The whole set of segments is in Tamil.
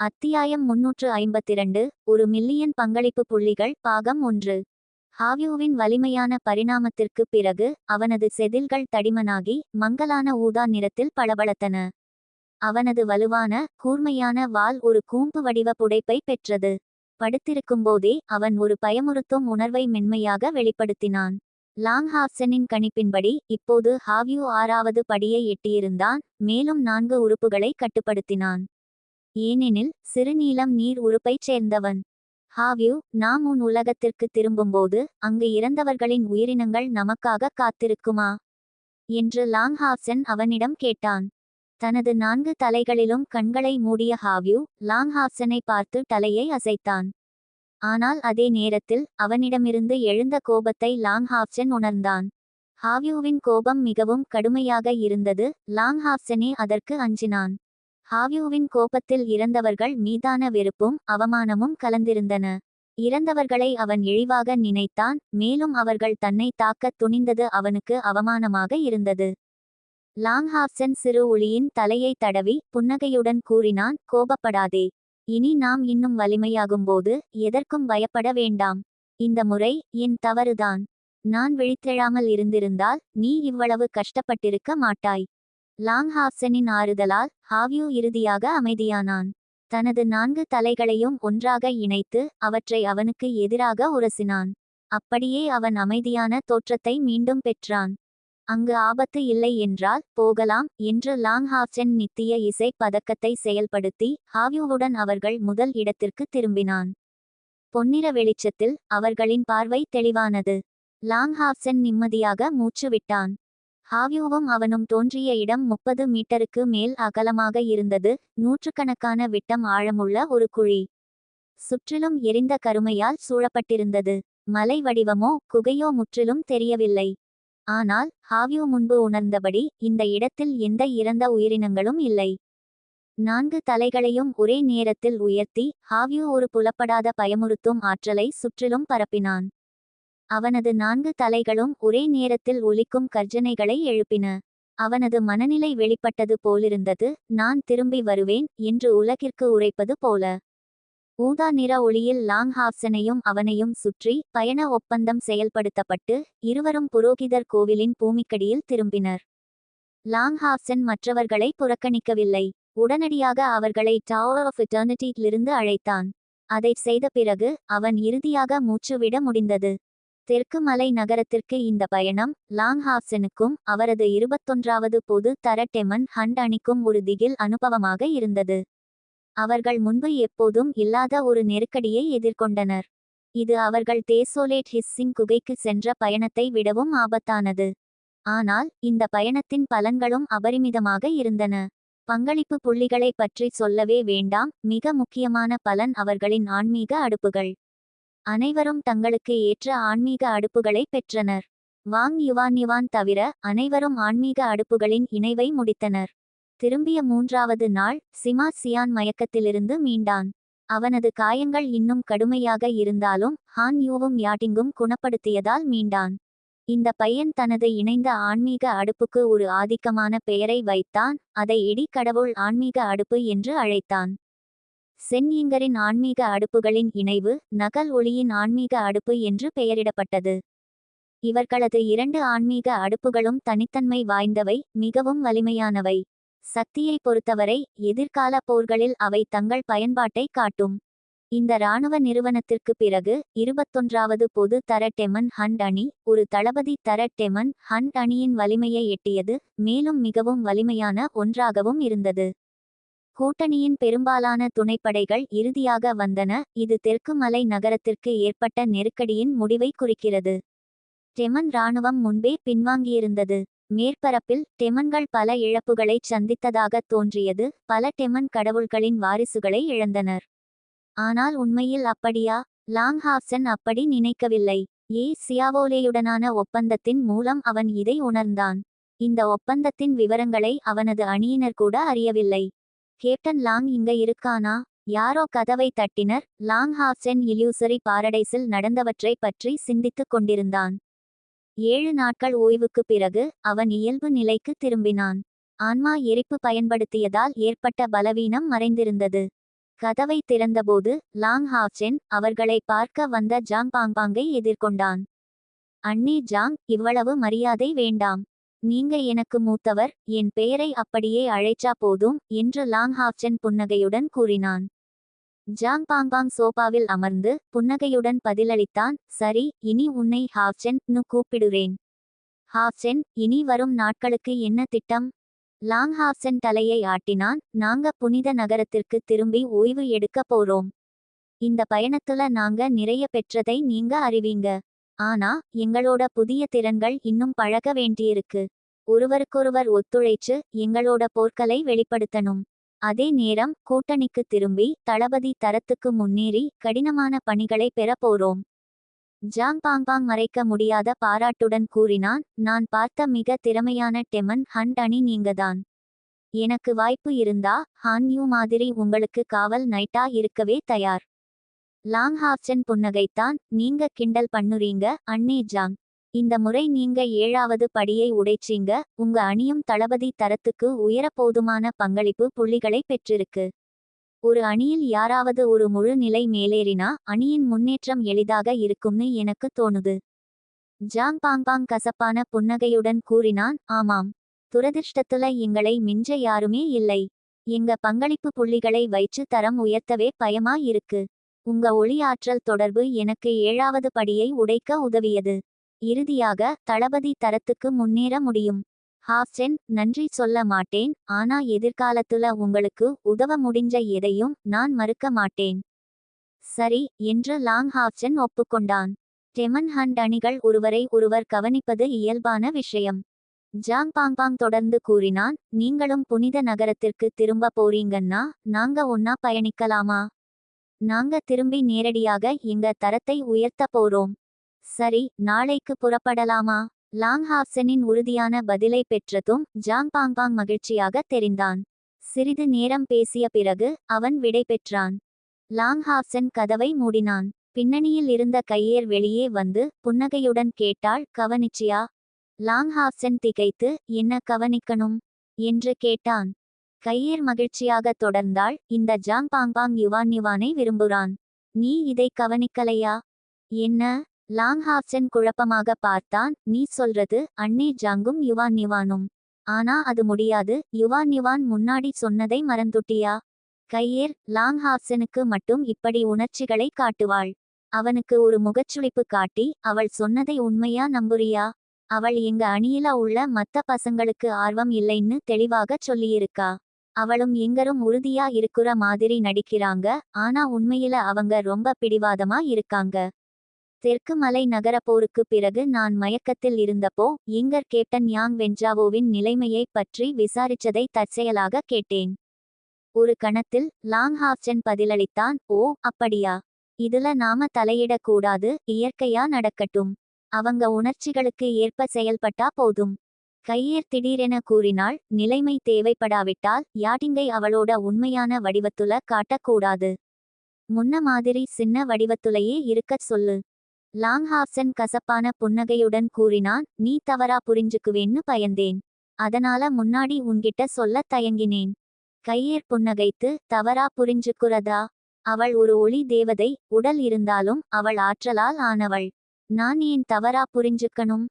அத்தியாயம் முன்னூற்று ஐம்பத்திரண்டு ஒரு மில்லியன் பங்களிப்பு புள்ளிகள் பாகம் ஒன்று. ஹாவியூவின் வலிமையான பரிணாமத்திற்குப் பிறகு அவனது செதில்கள் தடிமனாகி மங்கலான ஊதா நிறத்தில் பளபளத்தன. அவனது வலுவான கூர்மையான வால் ஒரு கூம்பு வடிவ புடைப்பை பெற்றது. படுத்திருக்கும்போதே அவன் ஒரு பயமுறுத்தும் உணர்வை மென்மையாக வெளிப்படுத்தினான். லாங்ஹாப்சனின் கணிப்பின்படி இப்போது ஹாவ்யூ ஆறாவது படியை எட்டியிருந்தான் மேலும் நான்கு உறுப்புகளை கட்டுப்படுத்தினான். ஏனெனில் சிறுநீளம் நீர் உறுப்பைச் சேர்ந்தவன். ஹாவ்யூ நாம் உன் உலகத்திற்கு திரும்பும்போது அங்கு இறந்தவர்களின் உயிரினங்கள் நமக்காக காத்திருக்குமா? என்று லாங் ஹாப்சன் அவனிடம் கேட்டான். தனது நான்கு தலைகளிலும் கண்களை மூடிய ஹாவ்யூ லாங்ஹாப்சனை பார்த்து தலையை அசைத்தான். ஆனால் அதே நேரத்தில் அவனிடமிருந்து எழுந்த கோபத்தை லாங் ஹாப்சன் உணர்ந்தான். ஹாவ்யூவின் கோபம் மிகவும் கடுமையாக இருந்தது லாங் ஹாப்சனே அதற்கு அஞ்சினான். ஹாவ்யூவின் கோபத்தில் இறந்தவர்கள் மீதான வெறுப்பும் அவமானமும் கலந்திருந்தன. இறந்தவர்களை அவன் இழிவாக நினைத்தான் மேலும் அவர்கள் தன்னை தாக்கத் துணிந்தது அவனுக்கு அவமானமாக இருந்தது. லாங்ஹாப்சன் சிறு ஒளியின் தலையை தடவி புன்னகையுடன் கூறினான் கோபப்படாதே. இனி நாம் இன்னும் வலிமையாகும்போது எதற்கும் பயப்பட வேண்டாம். இந்த முறை என் தவறுதான். நான் விழித்தெழாமல் இருந்திருந்தால் நீ இவ்வளவு கஷ்டப்பட்டிருக்க மாட்டாய். லாங் ஹாப்சனின் ஆறுதலால் ஹாவ்யூ இறுதியாக அமைதியானான். தனது நான்கு தலைகளையும் ஒன்றாக இணைத்து அவற்றை அவனுக்கு எதிராக உரசினான். அப்படியே அவன் அமைதியான தோற்றத்தை மீண்டும் பெற்றான். அங்கு ஆபத்து இல்லை என்றால் போகலாம் என்று லாங் ஹாப்சன் நித்திய இசை பதக்கத்தை செயல்படுத்தி ஹாவ்யூவுடன் அவர்கள் முதல் இடத்திற்கு திரும்பினான். பொன்னிற வெளிச்சத்தில் அவர்களின் பார்வை தெளிவானது. லாங் ஹாப்சன் நிம்மதியாக மூச்சு விட்டான் ஹாவியூவும் அவனும் தோன்றிய இடம் முப்பது மீட்டருக்கு மேல் அகலமாக இருந்தது. நூற்றுக்கணக்கான விட்டம் ஆழமுள்ள ஒரு குழி. சுற்றிலும் எரிந்த கருமையால் சூழப்பட்டிருந்தது. மலை வடிவமோ குகையோ முற்றிலும் தெரியவில்லை. ஆனால் ஹாவியூ முன்பு உணர்ந்தபடி இந்த இடத்தில் எந்த இறந்த உயிரினங்களும் இல்லை. நான்கு தலைகளையும் ஒரே நேரத்தில் உயர்த்தி ஹாவியூ ஒரு புலப்படாத பயமுறுத்தும் ஆற்றலை சுற்றிலும் பரப்பினான். அவனது நான்கு தலைகளும் ஒரே நேரத்தில் ஒலிக்கும் கர்ஜனைகளை எழுப்பின. அவனது மனநிலை வெளிப்பட்டது போலிருந்தது நான் திரும்பி வருவேன் என்று உலகிற்கு உரைப்பது போல. ஊதா நிற ஒளியில் லாங் ஹாப்சனையும் அவனையும் சுற்றி பயண ஒப்பந்தம் செயல்படுத்தப்பட்டு இருவரும் புரோகிதர் கோவிலின் பூமிக்கடியில் திரும்பினர். லாங் ஹாப்சன் மற்றவர்களை புறக்கணிக்கவில்லை. உடனடியாக அவர்களை டவர் ஆஃப் இட்டர்னிட்டியிலிருந்து அழைத்தான். அதைச் செய்த பிறகு அவன் இறுதியாக மூச்சுவிட முடிந்தது. தெற்கு மலை நகரத்திற்கு இந்த பயணம் லாங் ஹாப்சனுக்கும் அவரது இருபத்தொன்றாவது பொது தர டெமன் ஹண்ட் அணிக்கும் ஒரு திகில் அனுபவமாக இருந்தது. அவர்கள் முன்பு எப்போதும் இல்லாத ஒரு நெருக்கடியை எதிர்கொண்டனர். இது அவர்கள் தேசோலேட் ஹிஸ்ஸிங் குகைக்கு சென்ற பயணத்தை விடவும் ஆபத்தானது. ஆனால் இந்த பயணத்தின் பலன்களும் அபரிமிதமாக இருந்தன. பங்களிப்பு புள்ளிகளை பற்றி சொல்லவே வேண்டாம் மிக முக்கியமான பலன் அவர்களின் ஆன்மீக அடுப்புகள். அனைவரும் தங்களுக்கு ஏற்ற ஆன்மீக அடுப்புகளை பெற்றனர். வாங் யுவான் யுவான் தவிர அனைவரும் ஆன்மீக அடுப்புகளின் இணைவை முடித்தனர். திரும்பிய மூன்றாவது நாள் சிமா சியான் மயக்கத்திலிருந்து மீண்டான். அவனது காயங்கள் இன்னும் கடுமையாக இருந்தாலும் ஹான் யூவும் யாட்டிங்கும் குணப்படுத்தியதால் மீண்டான். இந்த பையன் தனது இணைந்த ஆன்மீக அடுப்புக்கு ஒரு ஆதிக்கமான பெயரை வைத்தான் அதை இடி கடவுள் ஆன்மீக அடுப்பு என்று அழைத்தான். சென்னியங்கரின் ஆன்மீக அடுப்புகளின் இணைவு நகல் ஒளியின் ஆன்மீக அடுப்பு என்று பெயரிடப்பட்டது. இவர்களது இரண்டு ஆன்மீக அடுப்புகளும் தனித்தன்மை வாய்ந்தவை மிகவும் வலிமையானவை. சக்தியை பொறுத்தவரை எதிர்கால போர்களில் அவை தங்கள் பயன்பாட்டை காட்டும். இந்த இராணுவ நிறுவனத்திற்கு பிறகு இருபத்தொன்றாவது பொது தர டெமன் ஹண்ட் அணி ஒரு தளபதி தர டெமன் ஹண்ட் அணியின் வலிமையை எட்டியது மேலும் மிகவும் வலிமையான ஒன்றாகவும் இருந்தது. கூட்டணியின் பெரும்பாலான துணைப்படைகள் இறுதியாக வந்தன. இது தெற்கு மலை நகரத்திற்கு ஏற்பட்ட நெருக்கடியின் முடிவை குறிக்கிறது. டெமன் இராணுவம் முன்பே பின்வாங்கியிருந்தது. மேற்பரப்பில் டெமன்கள் பல இழப்புகளைச் சந்தித்ததாக தோன்றியது. பல டெமன் கடவுள்களின் வாரிசுகளை இழந்தனர். ஆனால் உண்மையில் அப்படியா? லாங்ஹாப்சன் அப்படி நினைக்கவில்லை. ஏ. சியாவோலேயுடனான ஒப்பந்தத்தின் மூலம் அவன் இதை உணர்ந்தான். இந்த ஒப்பந்தத்தின் விவரங்களை அவனது அணியினர் கூட அறியவில்லை. கேப்டன் லாங் இங்க இருக்கானா? யாரோ கதவை தட்டினர். லாங் ஹாஃப்சென் இல்யூசரி பாரடைஸில் நடந்தவற்றை பற்றி சிந்தித்துக் கொண்டிருந்தான். ஏழு நாட்கள் ஓய்வுக்குப் பிறகு அவன் இயல்பு நிலைக்கு திரும்பினான். ஆன்மா எரிப்பு பயன்படுத்தியதால் ஏற்பட்ட பலவீனம் மறைந்திருந்தது. கதவை திறந்தபோது லாங் ஹாஃப்சென் அவர்களை பார்க்க வந்த ஜாங் பாங்பாங்கை எதிர்கொண்டான். அன்னி ஜாங் இவ்வளவு மரியாதை வேண்டாம். நீங்க எனக்கு மூத்தவர் என் பெயரை அப்படியே அழைச்சா போதும் என்று லாங் ஹாஃப்சென் புன்னகையுடன் கூறினான். ஜாங் பாங்பாங் சோபாவில் அமர்ந்து புன்னகையுடன் பதிலளித்தான் சரி இனி உன்னை ஹாஃப்சென்னு நு கூப்பிடுறேன். ஹாவ்சென் இனி வரும் நாட்களுக்கு என்ன திட்டம் லாங் ஹாஃப்சென் தலையை ஆட்டினான் நாங்க புனித நகரத்திற்கு திரும்பி ஓய்வு எடுக்க போறோம். இந்த பயணத்துல நாங்க நிறைய பெற்றதை நீங்க அறிவீங்க. ஆனா எங்களோட புதிய திறன்கள் இன்னும் பழக வேண்டியிருக்கு. ஒருவருக்கொருவர் ஒத்துழைச்சு எங்களோட போர்க்களை வெளிப்படுத்தணும். அதே நேரம் கூட்டணிக்கு திரும்பி தளபதி தரத்துக்கு முன்னேறி கடினமான பணிகளை பெறப்போறோம் ஜாங் பாங்பாங் மறைக்க முடியாத பாராட்டுடன் கூறினான் நான் பார்த்த மிக திறமையான டெமன் ஹண்ட் அணி நீங்கதான். எனக்கு வாய்ப்பு இருந்தா ஹான் யூ மாதிரி உங்களுக்கு காவல் நைட்டா இருக்கவே தயார். லாங் ஹாப்சன் புன்னகைத்தான் நீங்க கிண்டல் பண்ணுறீங்க அண்ணே ஜாங். இந்த முறை நீங்க ஏழாவது படியை உடைச்சீங்க உங்க அணியும் தளபதி தரத்துக்கு உயர போதுமான பங்களிப்பு புள்ளிகளை பெற்றிருக்கு. ஒரு அணியில் யாராவது ஒரு முழு நிலை மேலேறினா அணியின் முன்னேற்றம் எளிதாக இருக்கும்னு எனக்கு தோணுது. ஜாங் பாங்பாங் கசப்பான புன்னகையுடன் கூறினான் ஆமாம். துரதிர்ஷ்டத்துல எங்களை மிஞ்ச யாருமே இல்லை. எங்க பங்களிப்பு புள்ளிகளை வைச்சு தரம் உயர்த்தவே பயமா இருக்கு. உங்க ஒளி ஆற்றல் தொடர்பு எனக்கு ஏழாவது படியை உடைக்க உதவியது. இறுதியாக தளபதி தரத்துக்கு முன்னேற முடியும். ஹாஃப்சென் நன்றி சொல்ல மாட்டேன் ஆனா எதிர்காலத்துல உங்களுக்கு உதவ முடிஞ்ச எதையும் நான் மறுக்க மாட்டேன். சரி என்று லாங் ஹாஃப்சென் ஒப்புக்கொண்டான். டெமன் ஹண்ட் அணிகள் ஒருவரை ஒருவர் கவனிப்பது இயல்பான விஷயம். ஜாங் பாங்பாங் தொடர்ந்து கூறினான் நீங்களும் புனித நகரத்திற்கு திரும்ப போறீங்கன்னா நாங்க ஒன்னா பயணிக்கலாமா? நாங்க திரும்பி நேரடியாக எங்க தரத்தை உயர்த்த போறோம். சரி நாளைக்கு புறப்படலாமா? லாங் ஹாப்சனின் உறுதியான பதிலை பெற்றதும் ஜாங் பாங்பாங் மகிழ்ச்சியாக தெரிந்தான். சிறிது நேரம் பேசிய பிறகு அவன் விடை பெற்றான். லாங் ஹாப்சன் கதவை மூடினான். பின்னணியில் இருந்த கையேர் வெளியே வந்து புன்னகையுடன் கேட்டாள் கவனிச்சியா? லாங் ஹாப்சன் திகைத்து என்ன கவனிக்கணும்? என்று கேட்டான். கையேர் மகிழ்ச்சியாக தொடர்ந்தாள். இந்த ஜாங் பாங்பாங் யுவான் யுவானை விரும்புகிறான். நீ இதை கவனிக்கலையா? என்ன? லாங் ஹாப்சன் குழப்பமாக பார்த்தான். நீ சொல்றது அண்ணே ஜாங்கும் யுவான் யுவானும். ஆனா அது முடியாது. யுவான் யுவான் முன்னாடி சொன்னதை மறந்துட்டியா? கையேர் லாங் ஹாப்சனுக்கு மட்டும் இப்படி உணர்ச்சிகளை காட்டுவாள். அவனுக்கு ஒரு முகச்சுளிப்பு காட்டி அவள் சொன்னதை உண்மையா நம்புறியா? அவள் எங்க அணியில உள்ள மத்த பசங்களுக்கு ஆர்வம் இல்லைன்னு தெளிவாக சொல்லியிருக்கா. அவளும் எங்கரும் உறுதியா இருக்குற மாதிரி நடிக்கிறாங்க. ஆனா உண்மையில அவங்க ரொம்ப பிடிவாதமா இருக்காங்க. தெற்கு மலை நகர போருக்கு பிறகு நான் மயக்கத்தில் இருந்தப்போ எங்கர் கேப்டன் யாங் வென்ஜாவோவின் நிலைமையை பற்றி விசாரிச்சதை தற்செயலாக கேட்டேன். ஒரு கணத்தில் லாங் ஹாப்சன் பதிலளித்தான் ஓ அப்படியா? இதுல நாம தலையிடக்கூடாது இயற்கையா நடக்கட்டும். அவங்க உணர்ச்சிகளுக்கு ஏற்ப செயல்பட்டா போதும். கையேர் திடீரென கூறினாள் நிலைமை தேவைப்படாவிட்டால் யாட்டிங்கை அவளோட உண்மையான வடிவத்துல காட்டக்கூடாது. முன்ன மாதிரி சின்ன வடிவத்துலையே இருக்கச் சொல்லு லாங்ஹாப்சன் கசப்பான புன்னகையுடன் கூறினான் நீ தவறா புரிஞ்சுக்குவேன்னு பயந்தேன். அதனால முன்னாடி உன்கிட்ட சொல்ல தயங்கினேன். கையேர் புன்னகைத்து தவறா புரிஞ்சுக்குறதா? அவள் ஒரு ஒளி தேவதை உடல் இருந்தாலும் அவள் ஆற்றலால் ஆனவள். நான் ஏன் தவறா புரிஞ்சுக்கணும்?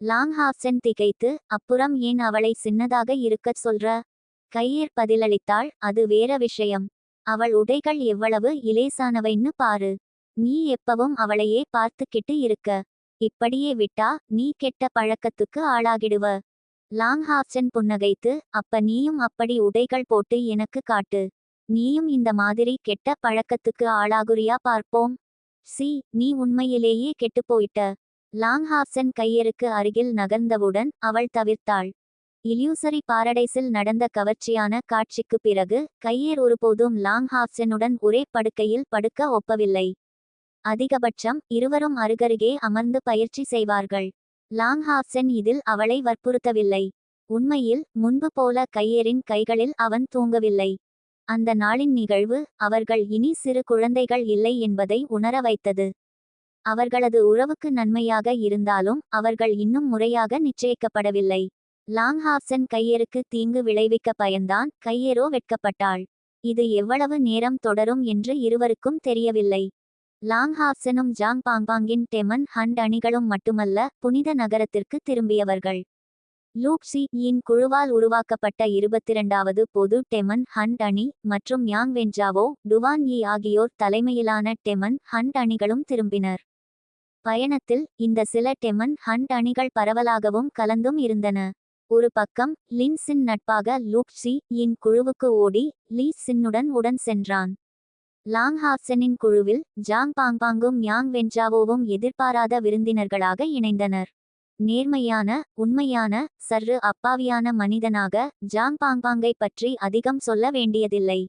லாங் ஹாப்சன் திகைத்து அப்புறம் ஏன் அவளை சின்னதாக இருக்கச் சொல்ற? கையேர் பதிலளித்தாள் அது வேற விஷயம். அவள் உடைகள் எவ்வளவு இலேசானவைன்னு பாரு. நீ எப்பவும் அவளையே பார்த்துக்கிட்டு இருக்க. இப்படியே விட்டா நீ கெட்ட பழக்கத்துக்கு ஆளாகிடுவ. லாங் ஹாப்சன் புன்னகைத்து அப்ப நீயும் அப்படி உடைகள் போட்டு எனக்கு காட்டு. நீயும் இந்த மாதிரி கெட்ட பழக்கத்துக்கு ஆளாகுறியா பார்ப்போம். சி நீ உண்மையிலேயே கெட்டு போயிட்ட. லாங் ஹாப்சன் கையருக்கு அருகில் நகர்ந்தவுடன் அவள் தவிர்த்தாள். இல்யூசரி பாரடைஸில் நடந்த கவர்ச்சியான காட்சிக்கு பிறகு கையேர் ஒருபோதும் லாங்ஹாப்சனுடன் ஒரே படுக்கையில் படுக்க ஒப்பவில்லை. அதிகபட்சம் இருவரும் அருகருகே அமர்ந்து பயிற்சி செய்வார்கள். லாங்ஹாப்சன் இதில் அவளை வற்புறுத்தவில்லை. உண்மையில் முன்பு போல கையேரின் கைகளில் அவன் தூங்கவில்லை. அந்த நாளின் நிகழ்வு அவர்கள் இனி சிறு குழந்தைகள் இல்லை என்பதை உணர வைத்தது. அவர்களது உறவுக்கு நன்மையாக இருந்தாலும் அவர்கள் இன்னும் முறையாக நிச்சயிக்கப்படவில்லை. லாங்ஹாப்சன் கையருக்கு தீங்கு விளைவிக்க பயந்தான் கையேரோ வெட்கப்பட்டாள். இது எவ்வளவு நேரம் தொடரும் என்று இருவருக்கும் தெரியவில்லை. லாங்ஹாப்சனும் ஜாங் பாங்பாங்கின் டெமன் ஹண்ட் அணிகளும் மட்டுமல்ல புனித நகரத்திற்கு திரும்பியவர்கள். லூப்சி யின் குழுவால் உருவாக்கப்பட்ட இருபத்திரண்டாவது பொது டெமன் ஹண்ட் அணி மற்றும் யாங் வென்ஜாவோ டுவான் யி ஆகியோர் தலைமையிலான டெமன் ஹண்ட் அணிகளும் திரும்பினர். பயணத்தில் இந்த சில டெமன் ஹண்ட் அணிகள் பரவலாகவும் கலந்தும் இருந்தன. ஒரு பக்கம் லின் சின் நட்பாக லூக் ஷி யின் குழுவுக்கு ஓடி லீ சின்னுடன் உடன் சென்றான். லாங் ஹாப்சனின் குழுவில் ஜாங் பாங்பாங்கும் யாங் வென்ஜாவோவும் எதிர்பாராத விருந்தினர்களாக இணைந்தனர். நேர்மையான உண்மையான சர்ரு அப்பாவியான மனிதனாக ஜாங் பாங்பாங்கை பற்றி அதிகம் சொல்ல வேண்டியதில்லை.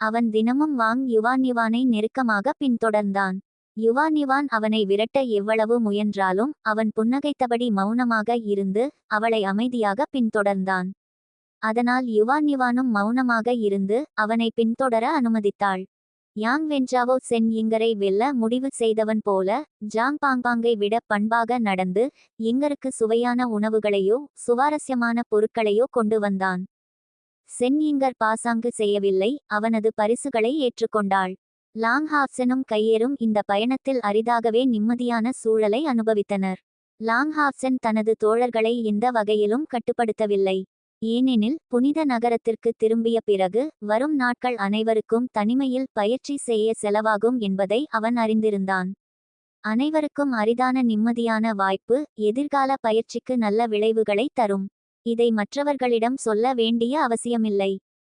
அவன் தினமும் வாங் யுவான் யுவானை நெருக்கமாக பின்தொடர்ந்தான். யுவான் யுவான் அவனை விரட்ட எவ்வளவு முயன்றாலும் அவன் புன்னகைத்தபடி மௌனமாக இருந்து அவளை அமைதியாக பின்தொடர்ந்தான். அதனால் யுவான் யுவானும் மௌனமாக இருந்து அவனை பின்தொடர அனுமதித்தாள். யாங் வென்ஜாவோ சென் இங்கரை வெல்ல முடிவு செய்தவன் போல ஜாங் பாங்பாங்கை விட பண்பாக நடந்து இங்கருக்கு சுவையான உணவுகளையோ சுவாரஸ்யமான பொருட்களையோ கொண்டு வந்தான். சென் இங்கர் பாசாங்கு செய்யவில்லை அவனது பரிசுகளை ஏற்றுக்கொண்டாள். லாங் ஹாப்சனும் கையேறும் இந்த பயணத்தில் அரிதாகவே நிம்மதியான சூழலை அனுபவித்தனர். லாங் ஹாப்சன் தனது தோழர்களை எந்த வகையிலும் கட்டுப்படுத்தவில்லை. ஏனெனில் புனித நகரத்திற்கு திரும்பிய பிறகு வரும் நாட்கள் அனைவருக்கும் தனிமையில் பயிற்சி செய்ய செலவாகும் என்பதை அவன் அறிந்திருந்தான். அனைவருக்கும் அரிதான நிம்மதியான வாய்ப்பு எதிர்கால பயிற்சிக்கு நல்ல விளைவுகளை தரும். இதை மற்றவர்களிடம் சொல்ல வேண்டிய அவசியமில்லை.